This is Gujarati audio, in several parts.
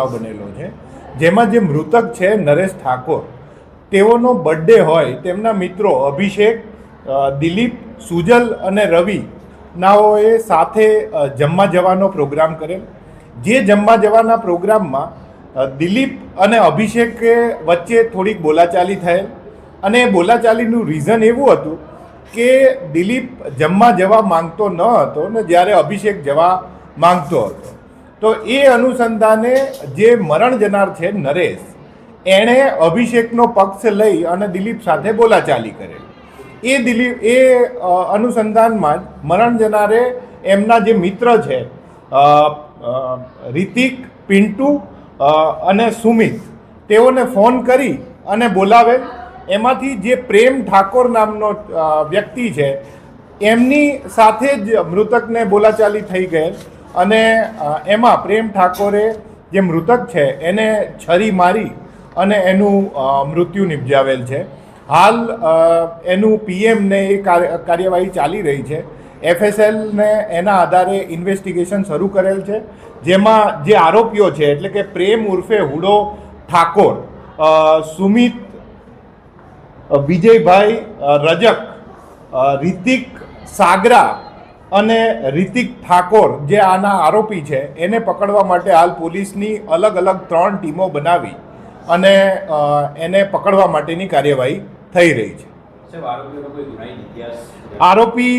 બનાવ બનેલો છે. જેમાં જે મૃતક છે નરેશ ઠાકોર, તેઓનો બર્થડે હોય, તેમના મિત્રો અભિષેક દિલીપ, સુજલ અને રવિ નાઓએ સાથે જમવા જવાનો પ્રોગ્રામ કરેલ. જે જમવા જવાના પ્રોગ્રામમાં દિલીપ અને અભિષેકે વચ્ચે થોડીક બોલાચાલી થયેલ. અને એ બોલાચાલીનું રીઝન એવું હતું કે દિલીપ જમવા જવા માંગતો ન હતો ને જ્યારે અભિષેક જવા માંગતો હતો. તો એ અનુસંધાને જે મરણ જનાર છે નરેશ, એણે અભિષેકનો પક્ષ લઈ અને દિલીપ સાથે બોલાચાલી કરેલ. એ દિલીપ, એ અનુસંધાનમાં જ મરણ જનારે એમના જે મિત્ર છે રિતિક, પિન્ટુ અને સુમિત, તેઓને ફોન કરી અને બોલાવેલ એમાંથી જે પ્રેમ ઠાકોર નામનો વ્યક્તિ છે, એમની સાથે જ મૃતકને બોલાચાલી થઈ ગયેલ. અને એમાં પ્રેમ ઠાકોરે જે મૃતક છે એને છરી મારી અને એનું મૃત્યુ નિપજાવેલ છે. હાલ એનું પીએમને એ કાર્યવાહી ચાલી રહી છે. એફએસએલને એના આધારે ઇન્વેસ્ટિગેશન શરૂ કરેલ છે. જેમાં જે આરોપીઓ છે, એટલે કે પ્રેમ ઉર્ફે હુડો ઠાકોર સુમિત વિજયભાઈ રજક રિતિક સાગરા અને રિતિક ઠાકોર જે આના આરોપી છે એને પકડવા માટે હાલ પોલીસની અલગ અલગ ત્રણ ટીમો બનાવી અને એને પકડવા માટેની કાર્યવાહી થઈ રહી છે. આરોપી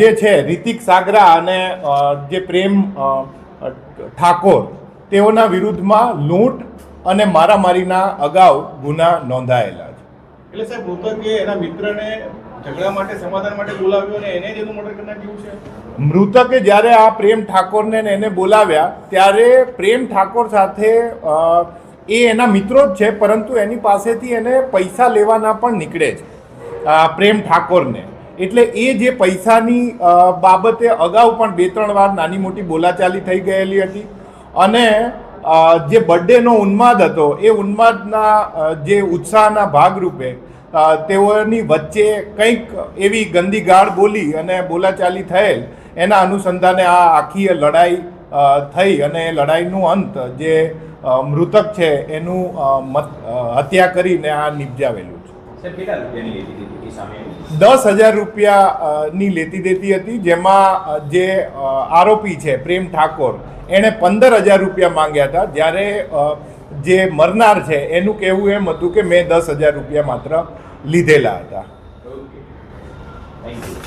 જે છે રિતિક સાગરા અને જે પ્રેમ ઠાકોર તેઓના વિરુદ્ધમાં લૂંટ અને મારામારીના અગાઉ ગુના નોંધાયેલા છે. એટલે સાહેબ મૃતકે એના મિત્રને મૃતકે જ્યારે આ પ્રેમ ઠાકોરને એને બોલાવ્યા, ત્યારે પ્રેમ ઠાકોર સાથે એ એના મિત્રો જ છે, પરંતુ એની પાસેથી એને પૈસા લેવાના પણ નીકળે છે પ્રેમ ઠાકોરને. એટલે એ જે પૈસાની બાબતે અગાઉ પણ બે ત્રણ વાર નાની મોટી બોલાચાલી થઈ ગયેલી હતી. અને જે બર્થડેનો ઉન્માદ હતો, એ ઉન્માદના જે ઉત્સાહના ભાગરૂપે તેઓની વચ્ચે કંઈક એવી ગંદી ગાળ બોલી અને બોલાચાલી થયેલ એના અનુસંધાને આ આખી લડાઈ થઈ અને એ લડાઈનું અંત જે મૃતક છે એનું હત્યા કરીને આ નિપજાવેલું છે. દસ હજાર રૂપિયાની લેતી દેતી હતી જેમાં જે આરોપી છે પ્રેમ ઠાકોર એણે પંદર હજાર રૂપિયા માંગ્યા હતા જ્યારે જે મરનાર છે, એનું કહેવું એમ હતું કે મેં દસ હજાર રૂપિયા માત્ર લીધેલા હતા. Thank you